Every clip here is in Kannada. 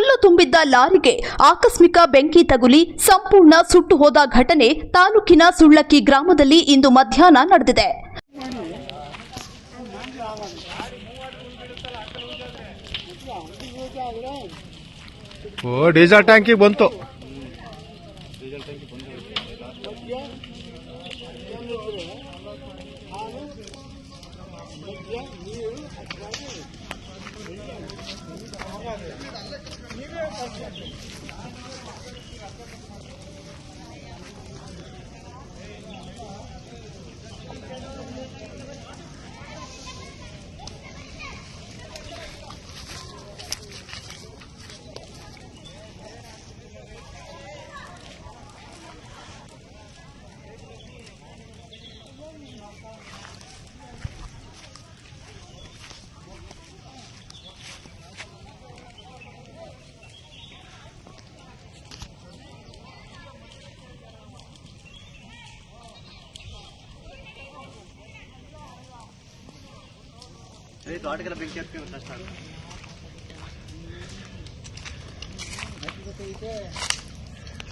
ಹುಲ್ಲು ತುಂಬಿದ್ದ ಲಾರಿಗೆ ಆಕಸ್ಮಿಕ ಬೆಂಕಿ ತಗುಲಿ ಸಂಪೂರ್ಣ ಸುಟ್ಟು ಹೋದ ಘಟನೆ ತಾಲೂಕಿನ ಸುಳ್ಳಕ್ಕಿ ಗ್ರಾಮದಲ್ಲಿ ಇಂದು ಮಧ್ಯಾಹ್ನ ನಡೆದಿದೆ. ಓ ಬಂತು. ತೋಟಗೆಲ್ಲ ಬೆಂಕಿ ಹತ್ಕೊಂಡು ಕಷ್ಟ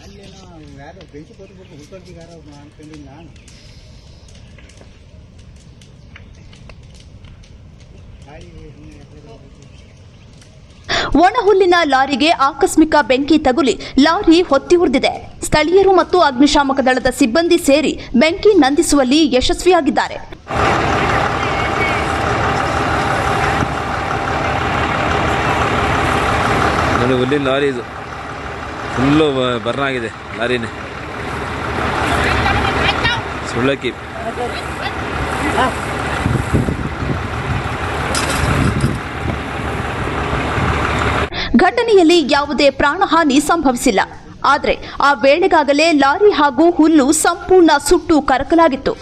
ಅಲ್ಲೇನೋ ಯಾರೋ ಬೆಂಕಿ ಕೊಟ್ಬಿಟ್ಟು ಹುಡ್ಕೊಳ್ತಿಗಾರ ಅನ್ಕೊಂಡಿಲ್ಲ ನಾನು. ಒಣಹುಲ್ಲಿನ ಲಾರಿಗೆ ಆಕಸ್ಮಿಕ ಬೆಂಕಿ ತಗುಲಿ ಲಾರಿ ಹೊತ್ತಿ ಉರಿದಿದೆ. ಸ್ಥಳೀಯರು ಮತ್ತು ಅಗ್ನಿಶಾಮಕ ದಳದ ಸಿಬ್ಬಂದಿ ಸೇರಿ ಬೆಂಕಿ ನಂದಿಸುವಲ್ಲಿ ಯಶಸ್ವಿಯಾಗಿದ್ದಾರೆ. ನೋಡಿ ಹುಲ್ಲಿನ ಲಾರಿ ಇದು. ಫುಲ್ಲು ಬರ್ನ್ ಆಗಿದೆ ಲಾರಿನೇ. ಸುಳ್ಳಕ್ಕಿ. ಘಟನೆಯಲ್ಲಿ ಯಾವುದೇ ಪ್ರಾಣಹಾನಿ ಸಂಭವಿಸಿಲ್ಲ. ಆದರೆ ಆ ವೇಳೆಗಾಗಲೇ ಲಾರಿ ಹಾಗೂ ಹುಲ್ಲು ಸಂಪೂರ್ಣ ಸುಟ್ಟು ಕರಕಲಾಗಿತ್ತು.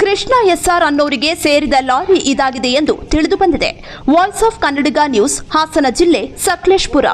ಕೃಷ್ಣ ಎಸ್ಆರ್ ಅನ್ನೋರಿಗೆ ಸೇರಿದ ಲಾರಿ ಇದಾಗಿದೆ ಎಂದು ತಿಳಿದು ಬಂದಿದೆ. Voice of Kannadiga news Hassan ಜಿಲ್ಲೆ ಸಕಲೇಶ್ಪುರ.